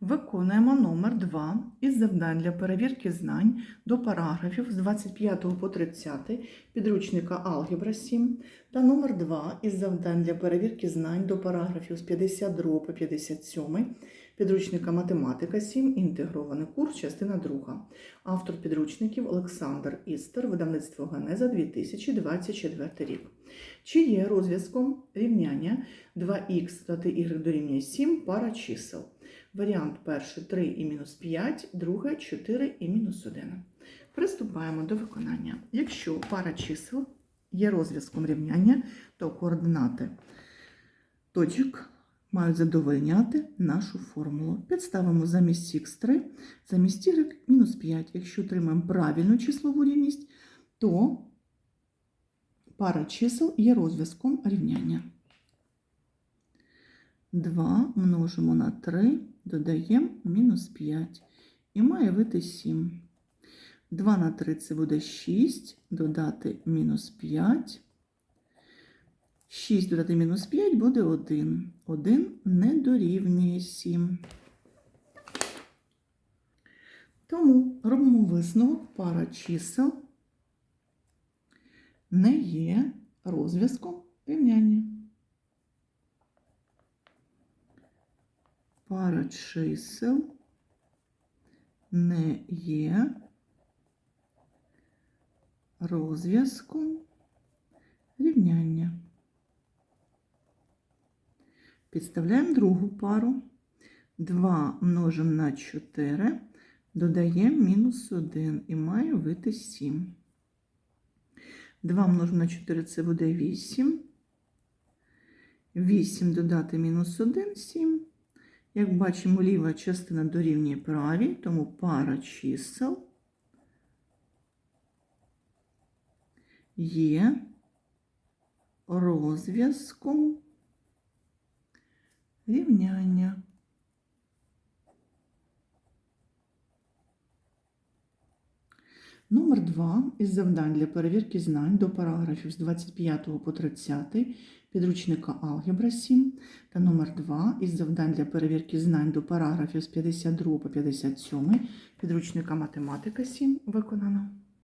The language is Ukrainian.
Виконуємо номер 2 із завдань для перевірки знань до параграфів з 25 по 30 підручника Алгебра 7 та номер 2 із завдань для перевірки знань до параграфів з 52 по 57 підручника Математика 7, інтегрований курс, частина 2. Автор підручників Олександр Істер, видавництво Генеза 2024 рік. Чи є розв'язком рівняння 2х додати y дорівнює 7 пара чисел? Варіант перший 3 і мінус 5, друге 4 і мінус 1. Приступаємо до виконання. Якщо пара чисел є розв'язком рівняння, то координати точок мають задовольняти нашу формулу. Підставимо замість х3, замість y мінус 5. Якщо отримаємо правильну числову рівність, то пара чисел є розв'язком рівняння. 2 множимо на 3, додаємо мінус 5. І має вийти 7. 2 на 3 це буде 6, додати мінус 5. 6 додати мінус 5 буде 1. 1 не дорівнює 7. Тому робимо висновок, пара чисел не є розв'язком рівняння. Пара чисел не є розв'язком рівняння. Підставляємо другу пару. 2 множимо на 4, додаємо мінус 1 і має вийти 7. 2 множимо на 4 це буде 8. 8 додати мінус 1 7. Як бачимо, ліва частина дорівнює правій, тому пара чисел є розв'язком рівняння. Номер 2 із завдань для перевірки знань до параграфів з 25 по 30 підручника Алгебра 7 та номер 2 із завдань для перевірки знань до параграфів з 52 по 57 підручника Математика 7 виконано.